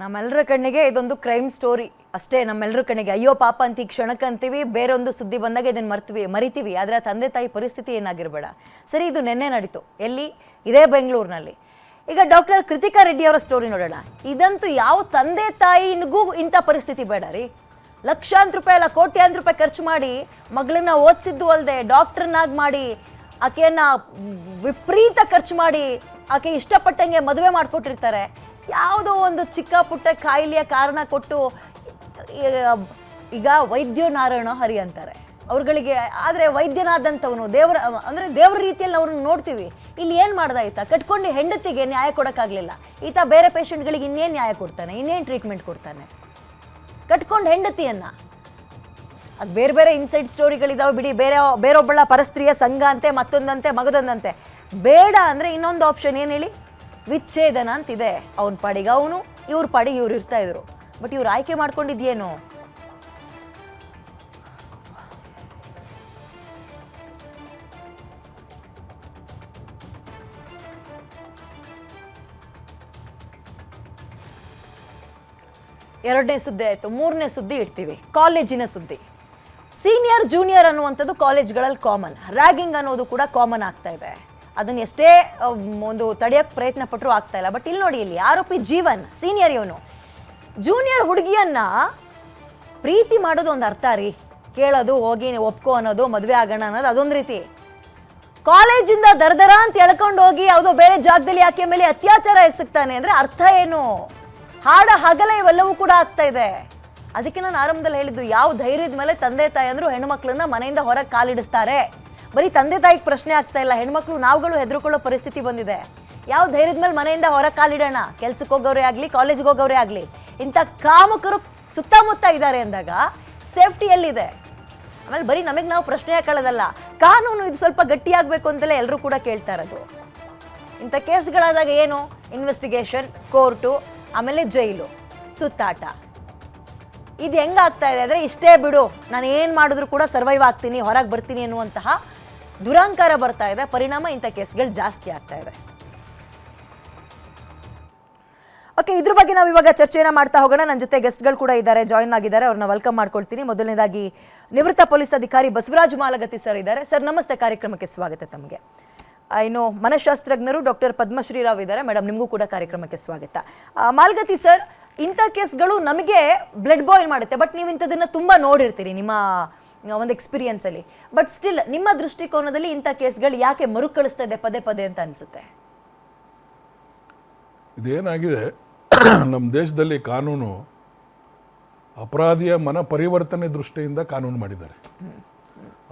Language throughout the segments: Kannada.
ನಮ್ಮೆಲ್ಲರ ಕಣ್ಣಿಗೆ ಇದೊಂದು ಕ್ರೈಮ್ ಸ್ಟೋರಿ ಅಷ್ಟೇ ನಮ್ಮೆಲ್ಲರ ಕಣ್ಣಿಗೆ, ಅಯ್ಯೋ ಪಾಪ ಅಂತ ಈ ಕ್ಷಣಕ್ಕೆ ಅಂತೀವಿ, ಬೇರೊಂದು ಸುದ್ದಿ ಬಂದಾಗ ಇದನ್ನ ಮರ್ತೀವಿ, ಮರಿತೀವಿ, ಆದರೆ ತಂದೆ ತಾಯಿ ಪರಿಸ್ಥಿತಿ ಏನಾಗಿರಬೇಡ. ಸರಿ, ಇದು ನೆನ್ನೆ ನಡೀತು. ಎಲ್ಲಿ? ಇದೇ ಬೆಂಗಳೂರಿನಲ್ಲಿ. ಈಗ ಡಾಕ್ಟರ್ ಕೃತಿಕಾ ರೆಡ್ಡಿ ಅವರ ಸ್ಟೋರಿ ನೋಡೋಣ. ಇದಂತೂ ಯಾವ ತಂದೆ ತಾಯಿನಿಗೂ ಇಂಥ ಪರಿಸ್ಥಿತಿ ಬೇಡ ರೀ. ಲಕ್ಷಾಂತರ ರೂಪಾಯಿ ಅಲ್ಲ ಕೋಟ್ಯಾಂತರ ರೂಪಾಯಿ ಖರ್ಚು ಮಾಡಿ ಮಗಳನ್ನ ಓದಿಸಿದ್ದು ಅಲ್ಲದೆ ಡಾಕ್ಟರ್ನಾಗಿ ಮಾಡಿ, ಆಕೆಯನ್ನ ವಿಪರೀತ ಖರ್ಚು ಮಾಡಿ, ಆಕೆ ಇಷ್ಟಪಟ್ಟಂಗೆ ಮದುವೆ ಮಾಡಿಕೊಟ್ಟಿರ್ತಾರೆ. ಯಾವುದೋ ಒಂದು ಚಿಕ್ಕ ಪುಟ್ಟ ಕಾಯಿಲೆಯ ಕಾರಣ ಕೊಟ್ಟು ಈಗ ವೈದ್ಯ ನಾರಾಯಣ ಹರಿ ಅಂತಾರೆ. ಅವ್ರುಗಳಿಗೆ, ಆದರೆ ವೈದ್ಯನಾದಂಥವನು ದೇವರ, ಅಂದರೆ ದೇವ್ರ ರೀತಿಯಲ್ಲಿ ಅವ್ರನ್ನ ನೋಡ್ತೀವಿ. ಇಲ್ಲಿ ಏನು ಮಾಡ್ದಾಯ್ತಾ? ಕಟ್ಕೊಂಡು ಹೆಂಡತಿಗೆ ನ್ಯಾಯ ಕೊಡೋಕ್ಕಾಗಲಿಲ್ಲ. ಈತ ಬೇರೆ ಪೇಷಂಟ್ಗಳಿಗೆ ಇನ್ನೇನು ನ್ಯಾಯ ಕೊಡ್ತಾನೆ? ಇನ್ನೇನು ಟ್ರೀಟ್ಮೆಂಟ್ ಕೊಡ್ತಾನೆ? ಕಟ್ಕೊಂಡು ಹೆಂಡತಿಯನ್ನ. ಅದು ಬೇರೆ ಬೇರೆ ಇನ್ಸೈಡ್ ಸ್ಟೋರಿಗಳಿದಾವೆ ಬಿಡಿ. ಬೇರೆ, ಬೇರೊಬ್ಬಳ ಪರಸ್ತ್ರೀಯ ಸಂಘ ಅಂತೆ, ಮತ್ತೊಂದಂತೆ, ಮಗದೊಂದಂತೆ. ಬೇಡ ಅಂದರೆ ಇನ್ನೊಂದು ಆಪ್ಷನ್ ಏನು ಹೇಳಿ? ವಿಚ್ಛೇದನ ಅಂತಿದೆ. ಅವನ ಪಾಡಿಗೆ ಅವನು, ಇವ್ರ ಪಾಡಿಗೆ ಇವ್ರು ಇರ್ತಾ ಇದ್ರು. ಬಟ್ ಇವ್ರು ಆಯ್ಕೆ ಮಾಡ್ಕೊಂಡಿದ್ಯೇನು? ಎರಡನೇ ಸುದ್ದಿ ಆಯಿತು. ಮೂರನೇ ಸುದ್ದಿ ಇಡ್ತೀವಿ. ಕಾಲೇಜಿನ ಸುದ್ದಿ. ಸೀನಿಯರ್, ಜೂನಿಯರ್ ಅನ್ನುವಂಥದ್ದು ಕಾಲೇಜ್ಗಳಲ್ಲಿ ಕಾಮನ್. ರ್ಯಾಗಿಂಗ್ ಅನ್ನೋದು ಕೂಡ ಕಾಮನ್ ಆಗ್ತಾ ಇದೆ. ಅದನ್ನ ಎಷ್ಟೇ ಒಂದು ತಡೆಯೋಕ್ಕೆ ಪ್ರಯತ್ನ ಪಟ್ಟರು ಆಗ್ತಾ ಇಲ್ಲ. ಬಟ್ ಇಲ್ಲಿ ನೋಡಿ, ಇಲ್ಲಿ ಆರೋಪಿ ಜೀವನ್ ಸೀನಿಯರ್ ಇವನು. ಜೂನಿಯರ್ ಹುಡುಗಿಯನ್ನ ಪ್ರೀತಿ ಮಾಡೋದು ಒಂದು ಅರ್ಥ ರೀ. ಕೇಳೋದು, ಹೋಗಿ ಒಪ್ಕೋ ಅನ್ನೋದು, ಮದುವೆ ಆಗೋಣ ಅನ್ನೋದು ಅದೊಂದು ರೀತಿ. ಕಾಲೇಜಿಂದ ದರ್ದರ ಅಂತ ಎಳ್ಕೊಂಡು ಹೋಗಿ ಯಾವುದೋ ಬೇರೆ ಜಾಗದಲ್ಲಿ ಆಕೆ ಮೇಲೆ ಅತ್ಯಾಚಾರ ಎಸಗ್ತಾನೆ ಅಂದ್ರೆ ಅರ್ಥ ಏನು? ಹಾಡ, ಹಗಲ ಇವೆಲ್ಲವೂ ಕೂಡ ಆಗ್ತಾ ಇದೆ. ಅದಕ್ಕೆ ನಾನು ಆರಂಭದಲ್ಲಿ ಹೇಳಿದ್ದು, ಯಾವ ಧೈರ್ಯದ ಮೇಲೆ ತಂದೆ ತಾಯಿ ಅಂದರು ಹೆಣ್ಣು ಮಕ್ಕಳನ್ನ ಮನೆಯಿಂದ ಹೊರಗೆ ಕಾಲಿಡಿಸ್ತಾರೆ. ಬರೀ ತಂದೆ ತಾಯಿಗೆ ಪ್ರಶ್ನೆ ಆಗ್ತಾ ಇಲ್ಲ, ಹೆಣ್ಮಕ್ಳು ನಾವುಗಳು ಹೆದರ್ಕೊಳ್ಳೋ ಪರಿಸ್ಥಿತಿ ಬಂದಿದೆ. ಯಾವ ಧೈರ್ಯದ ಮೇಲೆ ಮನೆಯಿಂದ ಹೊರ ಕಾಲಿಡೋಣ? ಕೆಲ್ಸಕ್ಕೆ ಹೋಗೋರೇ ಆಗಲಿ, ಕಾಲೇಜ್ಗೆ ಹೋಗೋರೇ ಆಗಲಿ, ಇಂಥ ಕಾಮಕರು ಸುತ್ತಮುತ್ತ ಇದ್ದಾರೆ ಅಂದಾಗ ಸೇಫ್ಟಿ ಎಲ್ಲಿದೆ? ಆಮೇಲೆ ಬರೀ ನಮಗೆ ನಾವು ಪ್ರಶ್ನೆ ಹಾಕೊಳ್ಳೋದಲ್ಲ, ಕಾನೂನು ಇದು ಸ್ವಲ್ಪ ಗಟ್ಟಿಯಾಗಬೇಕು ಅಂತಲೇ ಎಲ್ಲರೂ ಕೂಡ ಕೇಳ್ತಾ ಇರೋದು. ಇಂಥ ಕೇಸ್ಗಳಾದಾಗ ಏನು? ಇನ್ವೆಸ್ಟಿಗೇಷನ್ ಕೋರ್ಟು ಆಮೇಲೆ ಜೈಲು, ಸುತ್ತಾಟ. ಇದು ಹೆಂಗಾಗ್ತಾ ಇದೆ ಅಂದರೆ, ಇಷ್ಟೇ ಬಿಡು, ನಾನು ಏನು ಮಾಡಿದ್ರು ಕೂಡ ಸರ್ವೈವ್ ಆಗ್ತೀನಿ, ಹೊರಗೆ ಬರ್ತೀನಿ ಅನ್ನುವಂತಹ ದುರಂಕಾರ ಬರ್ತಾ ಇದೆ. ಪರಿಣಾಮ ಇಂಥ ಕೇಸ್ಗಳು ಜಾಸ್ತಿ ಆಗ್ತಾ ಇದೆ. ಓಕೆ, ಇದ್ರ ಬಗ್ಗೆ ನಾವು ಇವಾಗ ಚರ್ಚೆಯನ್ನು ಮಾಡ್ತಾ ಹೋಗೋಣ. ನನ್ನ ಜೊತೆ ಗೆಸ್ಟ್ಗಳು ಕೂಡ ಇದ್ದಾರೆ, ಜಾಯಿನ್ ಆಗಿದ್ದಾರೆ. ಅವ್ರನ್ನ ವೆಲ್ಕಮ್ ಮಾಡ್ಕೊಳ್ತೀನಿ. ಮೊದಲನೇದಾಗಿ ನಿವೃತ್ತ ಪೊಲೀಸ್ ಅಧಿಕಾರಿ ಬಸವರಾಜ್ ಮಾಲಗತಿ ಸರ್ ಇದ್ದಾರೆ. ಸರ್, ನಮಸ್ತೆ. ಕಾರ್ಯಕ್ರಮಕ್ಕೆ ಸ್ವಾಗತ ತಮಗೆ. ಇನ್ನು ಮನಃಶಾಸ್ತ್ರಜ್ಞರು ಡಾಕ್ಟರ್ ಪದ್ಮಶ್ರೀರಾವ್ ಇದ್ದಾರೆ. ಮೇಡಮ್ ನಿಮಗೂ ಕೂಡ ಕಾರ್ಯಕ್ರಮಕ್ಕೆ ಸ್ವಾಗತ. ಮಾಲಗತಿ ಸರ್, ಇಂಥ ಕೇಸ್ಗಳು ನಮಗೆ ಬ್ಲಡ್ ಬಾಯ್ಲ್ ಮಾಡುತ್ತೆ. ಬಟ್ ನೀವು ಇಂಥದನ್ನ ತುಂಬಾ ನೋಡಿರ್ತೀರಿ. ನಿಮ್ಮ ಒಂದು ಎಕ್ಸ್ಪೀರಿಯನ್ಸ್ ಅಲ್ಲಿ. ಬಟ್ ಸ್ಟಿಲ್ ನಿಮ್ಮ ದೃಷ್ಟಿಕೋನದಲ್ಲಿ ಇಂಥ ಕೇಸ್ಗಳು ಯಾಕೆ ಮರುಕಳಿಸ್ತಾ ಇದೆ ಪದೇ ಪದೇ ಅಂತ ಅನಿಸುತ್ತೆ? ಇದೇನಾಗಿದೆ ನಮ್ಮ ದೇಶದಲ್ಲಿ ಕಾನೂನು ಅಪರಾಧಿಯ ಮನ ಪರಿವರ್ತನೆ ದೃಷ್ಟಿಯಿಂದ ಕಾನೂನು ಮಾಡಿದ್ದಾರೆ.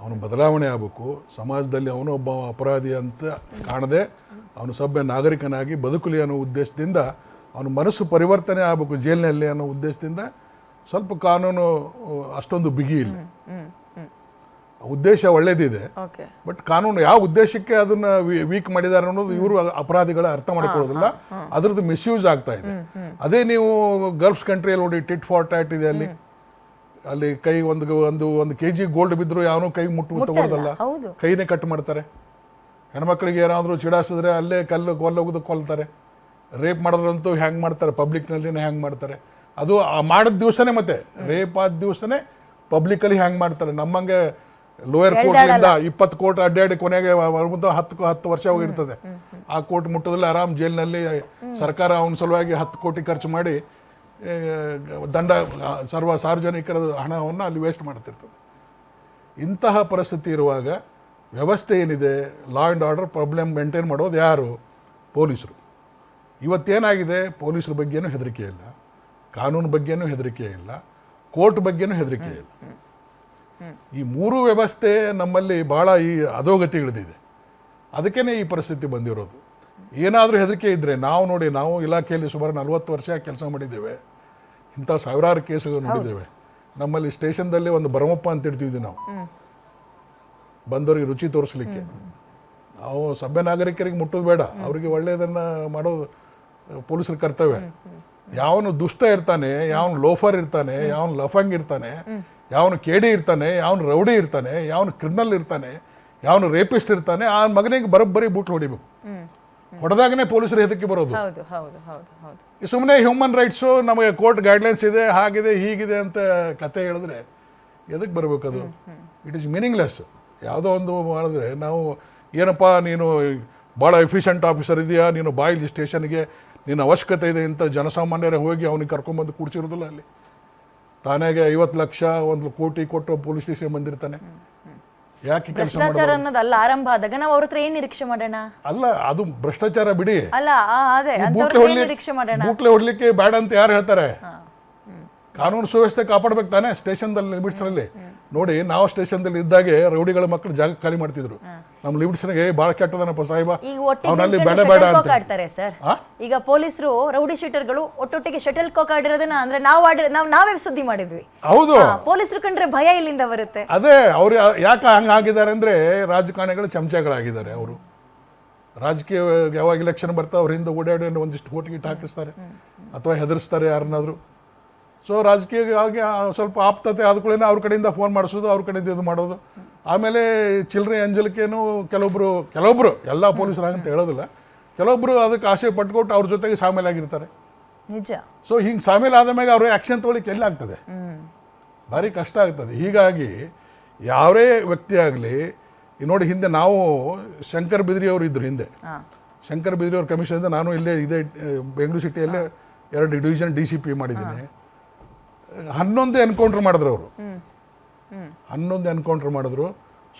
ಅವನು ಬದಲಾವಣೆ ಆಗಬೇಕು ಸಮಾಜದಲ್ಲಿ ಅವನು ಒಬ್ಬ ಅಪರಾಧಿ ಅಂತ ಕಾಣದೆ ಅವನು ಸಭ್ಯ ನಾಗರಿಕನಾಗಿ ಬದುಕಲಿ ಅನ್ನೋ ಉದ್ದೇಶದಿಂದ ಅವನ ಮನಸ್ಸು ಪರಿವರ್ತನೆ ಆಗಬೇಕು ಜೈಲಿನಲ್ಲಿ ಅನ್ನೋ ಉದ್ದೇಶದಿಂದ ಸ್ವಲ್ಪ ಕಾನೂನು ಅಷ್ಟೊಂದು ಬಿಗಿ ಇಲ್ಲ. ಉದ್ದೇಶ ಒಳ್ಳೇದಿದೆ. ಬಟ್ ಕಾನೂನು ಯಾವ ಉದ್ದೇಶಕ್ಕೆ ಅದನ್ನ ವೀಕ್ ಮಾಡಿದ್ದಾರೆ ಅನ್ನೋದು ಇವರು ಅಪರಾಧಿಗಳ ಅರ್ಥ ಮಾಡಿಕೊಳ್ಳೋದಿಲ್ಲ. ಅದ್ರದ್ದು ಮಿಸ್ಯೂಸ್ ಆಗ್ತಾ ಇದೆ. ಅದೇ ನೀವು ಗಲ್ಫ್ಸ್ ಕಂಟ್ರಿಯಲ್ಲಿ ನೋಡಿ ಟಿಟ್ ಫಾರ್ ಟ್ಯಾಟ್ ಇದೆ ಅಲ್ಲಿ. ಅಲ್ಲಿ ಕೈ ಒಂದು ಒಂದು ಒಂದು ಕೆ ಜಿ ಗೋಲ್ಡ್ ಬಿದ್ರು ಯಾವನೂ ಕೈ ಮುಟ್ಟು ತಗೊಳ್ಳೋದಲ್ಲ ಕೈನೇ ಕಟ್ ಮಾಡ್ತಾರೆ. ಹೆಣ್ಮಕ್ಳಿಗೆ ಏನಾದರೂ ಚಿಡಾಸಿದ್ರೆ ಅಲ್ಲೇ ಕಲ್ಲು ಕೊಲ್ಲೋಗೋದು ಕೊಲ್ತಾರೆ. ರೇಪ್ ಮಾಡಿದ್ರಂತೂ ಹ್ಯಾಂಗ್ ಮಾಡ್ತಾರೆ? ಪಬ್ಲಿಕ್ನಲ್ಲಿನೇ ಹ್ಯಾಂಗ್ ಮಾಡ್ತಾರೆ? ಅದು ಮಾಡಿದ ದಿವಸನೇ ಮತ್ತೆ. ರೇಪ್ ಆದ ದಿವಸನೇ ಪಬ್ಲಿಕಲ್ಲಿ ಹ್ಯಾಂಗ್ ಮಾಡ್ತಾರೆ? ನಮ್ಮಂಗೆ ಲೋಯರ್ ಕೋರ್ಟ್ನಿಂದ ಇಪ್ಪತ್ತು ಕೋರ್ಟ್ ಅಡ್ಡಾಡಿ ಕೊನೆಗೆ ಹತ್ತು ಹತ್ತು ವರ್ಷ ಹೋಗಿರ್ತದೆ. ಆ ಕೋರ್ಟ್ ಮುಟ್ಟದಲ್ಲಿ ಆರಾಮ್ ಜೈಲಿನಲ್ಲಿ ಸರ್ಕಾರ ಅವನ ಸಲುವಾಗಿ ಹತ್ತು ಕೋಟಿ ಖರ್ಚು ಮಾಡಿ ದಂಡ ಸರ್ವ ಸಾರ್ವಜನಿಕರ ಹಣವನ್ನು ಅಲ್ಲಿ ವೇಸ್ಟ್ ಮಾಡ್ತಿರ್ತದೆ. ಇಂತಹ ಪರಿಸ್ಥಿತಿ ಇರುವಾಗ ವ್ಯವಸ್ಥೆ ಏನಿದೆ? Law and order problem maintain ಮಾಡೋದು ಯಾರು? ಪೊಲೀಸರು. ಇವತ್ತೇನಾಗಿದೆ? ಪೊಲೀಸರ ಬಗ್ಗೆನೂ ಹೆದರಿಕೆ ಇಲ್ಲ. ಕಾನೂನು ಬಗ್ಗೆನೂ ಹೆದರಿಕೆ ಇಲ್ಲ. ಕೋರ್ಟ್ ಬಗ್ಗೆನೂ ಹೆದರಿಕೆ ಇಲ್ಲ. ಈ ಮೂರು ವ್ಯವಸ್ಥೆ ನಮ್ಮಲ್ಲಿ ಭಾಳ ಈ ಅಧೋಗತಿಗಳಿದೆ. ಅದಕ್ಕೇ ಈ ಪರಿಸ್ಥಿತಿ ಬಂದಿರೋದು. ಏನಾದರೂ ಹೆದರಿಕೆ ಇದ್ದರೆ ನಾವು ನೋಡಿ ನಾವು ಇಲಾಖೆಯಲ್ಲಿ ಸುಮಾರು ನಲ್ವತ್ತು ವರ್ಷ ಕೆಲಸ ಮಾಡಿದ್ದೇವೆ. ಇಂಥ ಸಾವಿರಾರು ಕೇಸುಗಳು ನೋಡಿದ್ದೇವೆ. ನಮ್ಮಲ್ಲಿ ಸ್ಟೇಷನ್ದಲ್ಲಿ ಒಂದು ಭರಮಪ್ಪ ಅಂತ ಇಡ್ತಿದ್ವಿ ನಾವು. ಬಂದವರಿಗೆ ರುಚಿ ತೋರಿಸ್ಲಿಕ್ಕೆ. ನಾವು ಸಭ್ಯ ನಾಗರಿಕರಿಗೆ ಮುಟ್ಟೋದು ಬೇಡ. ಅವರಿಗೆ ಒಳ್ಳೆಯದನ್ನು ಮಾಡೋದು ಪೊಲೀಸರ ಕರ್ತವ್ಯ. ಯಾವನು ದುಷ್ಟ ಇರ್ತಾನೆ ಯಾವನು ಲೋಫರ್ ಇರ್ತಾನೆ ಯಾವನು ಲಫಂಗ್ ಇರ್ತಾನೆ ಯಾವನು ಕೇಡಿ ಇರ್ತಾನೆ ಯಾವನು ರೌಡಿ ಇರ್ತಾನೆ ಯಾವನು ಕ್ರಿಮಿನಲ್ ಇರ್ತಾನೆ ಯಾವನು ರೇಪಿಸ್ಟ್ ಇರ್ತಾನೆ ಆ ಮಗನಿಗೆ ಬರೋಬ್ಬರಿ ಬೂಟ್ ಹೊಡಿಬೇಕು. ಹೊಡೆದಾಗನೇ ಪೊಲೀಸರು ಹೆದಕ್ಕೆ ಬರೋದು? ಸುಮ್ಮನೆ ಹ್ಯೂಮನ್ ರೈಟ್ಸು ನಮಗೆ ಕೋರ್ಟ್ ಗೈಡ್ಲೈನ್ಸ್ ಇದೆ ಹಾಗಿದೆ ಹೀಗಿದೆ ಅಂತ ಕತೆ ಹೇಳಿದ್ರೆ ಎದಕ್ಕೆ ಬರಬೇಕು ಅದು? ಇಟ್ ಈಸ್ ಮೀನಿಂಗ್ಲೆಸ್ ಯಾವುದೋ ಒಂದು ಮಾಡಿದ್ರೆ ನಾವು ಏನಪ್ಪ ನೀನು ಭಾಳ ಎಫಿಷಿಯಂಟ್ ಆಫೀಸರ್ ಇದೆಯಾ ನೀನು ಬಾಯಿಲಿ ಸ್ಟೇಷನ್ಗೆ ನಿನ್ನ ಅವಶ್ಯಕತೆ ಇದೆ ಅಂತ ಜನಸಾಮಾನ್ಯರೇ ಹೋಗಿ ಅವನಿಗೆ ಕರ್ಕೊಂಬಂದು ಕೂಡ್ಸಿರೋದಿಲ್ಲ ಅಲ್ಲಿ. ತಾನಾಗೆ ಐವತ್ತು ಲಕ್ಷ ಒಂದು ಕೋಟಿ ಕೊಟ್ಟು ಪೊಲೀಸ್ ಸ್ಟೇಷನ್ ಬಂದಿರ್ತಾನೆ. ಯಾಕೆ ಭ್ರಷ್ಟಾಚಾರ ಅನ್ನೋದು ಅಲ್ಲ ಆರಂಭ ಆದಾಗ ನಾವು ಅವ್ರ ಹತ್ರ ಏನ್ ನಿರೀಕ್ಷೆ ಮಾಡೋಣ? ಅಲ್ಲ ಅದು ಭ್ರಷ್ಟಾಚಾರ ಬಿಡಿ. ಅಲ್ಲ ಅದೇ ನಿರೀಕ್ಷೆ ಮಾಡೋಣ? ಬೂಟ್ಲೆ ಹೊಡ್ಲಿಕ್ಕೆ ಬೇಡ ಅಂತ ಯಾರು ಹೇಳ್ತಾರೆ? ಕಾನೂನು ಸುವ್ಯವಸ್ಥೆ ಕಾಪಾಡ್ಬೇಕು ತಾನೇ ಸ್ಟೇಷನ್ದಲ್ಲಿ ಲಿಮಿಟ್ಸ್ನಲ್ಲಿ ನೋಡಿ ನಾವು ಸ್ಟೇಷನ್ದಲ್ಲಿ ಇದ್ದಾಗೆ ರೌಡಿಗಳ ಮಕ್ಕಳು ಜಾಗ ಖಾಲಿ ಮಾಡ್ತಿದ್ರು. ನಮ್ಮ ಲಿಮಿಟ್ಸ್ನಾಗೆ ಭಾಳ ಕೆಟ್ಟದನಪ್ಪ ಸಾಹಿಬ. ಅವನಲ್ಲಿ ಬೇಡ ಬೇಡ ಆಡ್ತಾರೆ ಸರ್. ಈಗ ಪೊಲೀಸರು ರೌಡಿ ಶೀಟರ್ಗಳು ಒಟ್ಟೊಟ್ಟಿಗೆ ಶಟಲ್ ಕಾಕ್ ಆಡಿರೋದನ್ನ ಅಂದ್ರೆ ನಾವು ಆಡಿ ನಾವು ನಾವೇ ಸುದ್ದಿ ಮಾಡಿದ್ವಿ. ಹೌದು. ಪೊಲೀಸರು ಕಂಡ್ರೆ ಭಯ ಇಲ್ಲಿಂದ ಬರುತ್ತೆ. ಅದೇ ಅವ್ರು ಯಾಕೆ ಹಂಗಾಗಿದ್ದಾರೆ ಅಂದರೆ ರಾಜಕಾರಣಿಗಳು ಚಮಚಗಳಾಗಿದ್ದಾರೆ ಅವರು. ರಾಜಕೀಯ ಯಾವಾಗ ಇಲೆಕ್ಷನ್ ಬರ್ತಾ ಅವ್ರ ಹಿಂದೆ ಓಡಾಡಿ ಒಂದಿಷ್ಟು ಓಟ್ ಗೀಟ್ ಹಾಕಿಸ್ತಾರೆ. ಅಥವಾ ಹೆದರ್ಸ್ತಾರೆ ಯಾರನ್ನಾದ್ರು. ಸೊ ರಾಜಕೀಯವಾಗಿ ಸ್ವಲ್ಪ ಆಪ್ತತೆ ಆದ ಕೂಡ ಅವ್ರ ಕಡೆಯಿಂದ ಫೋನ್ ಮಾಡಿಸೋದು ಅವ್ರ ಕಡೆಯಿಂದ ಇದು ಮಾಡೋದು. ಆಮೇಲೆ ಚಿಲ್ಲರೆ ಅಂಜಲಿಕೆನೂ ಕೆಲವೊಬ್ಬರು ಕೆಲವೊಬ್ಬರು ಎಲ್ಲ ಪೊಲೀಸರು ಅಂತ ಹೇಳೋದಿಲ್ಲ. ಕೆಲವೊಬ್ಬರು ಅದಕ್ಕೆ ಆಸೆ ಪಟ್ಕೊಟ್ಟು ಅವ್ರ ಜೊತೆಗೆ ಸಾಮೇಲಾಗಿರ್ತಾರೆ ನಿಜ. ಸೊ ಹಿಂಗೆ ಸಾಮೇಲೆ ಆದ ಮೇಲೆ ಅವರು ಆ್ಯಕ್ಷನ್ ತೊಗೊಳಿಕ್ಕೆ ಎಲ್ಲಿ ಆಗ್ತದೆ? ಭಾರಿ ಕಷ್ಟ ಆಗ್ತದೆ. ಹೀಗಾಗಿ ಯಾವೇ ವ್ಯಕ್ತಿ ಆಗಲಿ ನೋಡಿ ಹಿಂದೆ ನಾವು ಶಂಕರ್ ಬಿದ್ರಿ ಅವರು ಇದ್ರು ಹಿಂದೆ. ಶಂಕರ್ ಬಿದ್ರಿಯವ್ರ ಕಮಿಷನ್ ನಾನು ಇಲ್ಲೇ ಇದೇ ಬೆಂಗಳೂರು ಸಿಟಿಯಲ್ಲೇ ಎರಡು ಡಿವಿಷನ್ ಡಿ ಸಿ ಪಿ ಮಾಡಿದ್ದೀನಿ. ಹನ್ನೊಂದು ಎನ್ಕೌಂಟ್ರ್ ಮಾಡಿದ್ರು ಅವರು. ಹನ್ನೊಂದು ಎನ್ಕೌಂಟ್ರ್ ಮಾಡಿದ್ರು.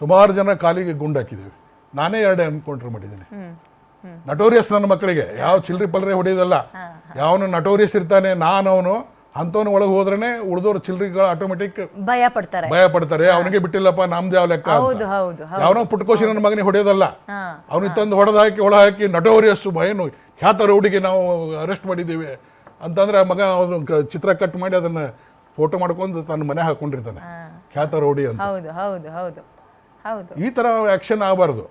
ಸುಮಾರು ಜನ ಕಾಲಿಗೆ ಗುಂಡಾಕಿದ್ದೀವಿ ನಾನೇ ಎರಡು ಎನ್ಕೌಂಟ್ರ್ ಮಾಡಿದ್ದೀನಿ. ನಟೋರಿಯಸ್ ನನ್ನ ಮಕ್ಕಳಿಗೆ. ಯಾವ ಚಿಲ್ರಿ ಪಲ್ರಿ ಹೊಡೆಯೋದಲ್ಲ. ಯಾವನು ನಟೋರಿಯಸ್ ಇರ್ತಾನೆ ನಾನು ಅವನು ಅಂಥವನು ಒಳಗೆ ಹೋದ್ರೆ ಉಳಿದವ್ರು ಚಿಲ್ರಿಗಳು ಆಟೋಮೆಟಿಕ್ ಭಯ ಪಡ್ತಾರೆ. ಭಯ ಪಡ್ತಾರೆ. ಅವನಿಗೆ ಬಿಟ್ಟಿಲ್ಲಪ್ಪ ನಮ್ದು ಯಾವ ಲೆಕ್ಕ ಯಾವನೋ ಪುಟ್ಕೋಸಿ ನನ್ನ ಮಗನಿಗೆ ಹೊಡೆಯೋದಲ್ಲ. ಅವನಿಗೆ ತಂದು ಹೊಡೆದು ಹಾಕಿ ಒಳ ಹಾಕಿ ನಟೋರಿಯಸ್ ಏನು ಖ್ಯಾತ ಹುಡುಗಿ ನಾವು ಅರೆಸ್ಟ್ ಮಾಡಿದ್ದೀವಿ. ಅಂತಂದ್ರೆ ಆ ಮಗ ಅವನು ಚಿತ್ರ ಕಟ್ ಮಾಡಿ ಅದನ್ನ ಫೋಟೋ ಮಾಡ್ಕೊಂಡು ತನ್ನ ಮನೆ ಹಾಕೊಂಡಿರ್ತಾನೆ. ಖ್ಯಾತ ರೌಡಿ ಅಂತ. ಹೌದು ಹೌದು ಹೌದು ಹೌದು. ಈ ತರ ಆ್ಯಕ್ಷನ್ ಆಗಬಾರ್ದು.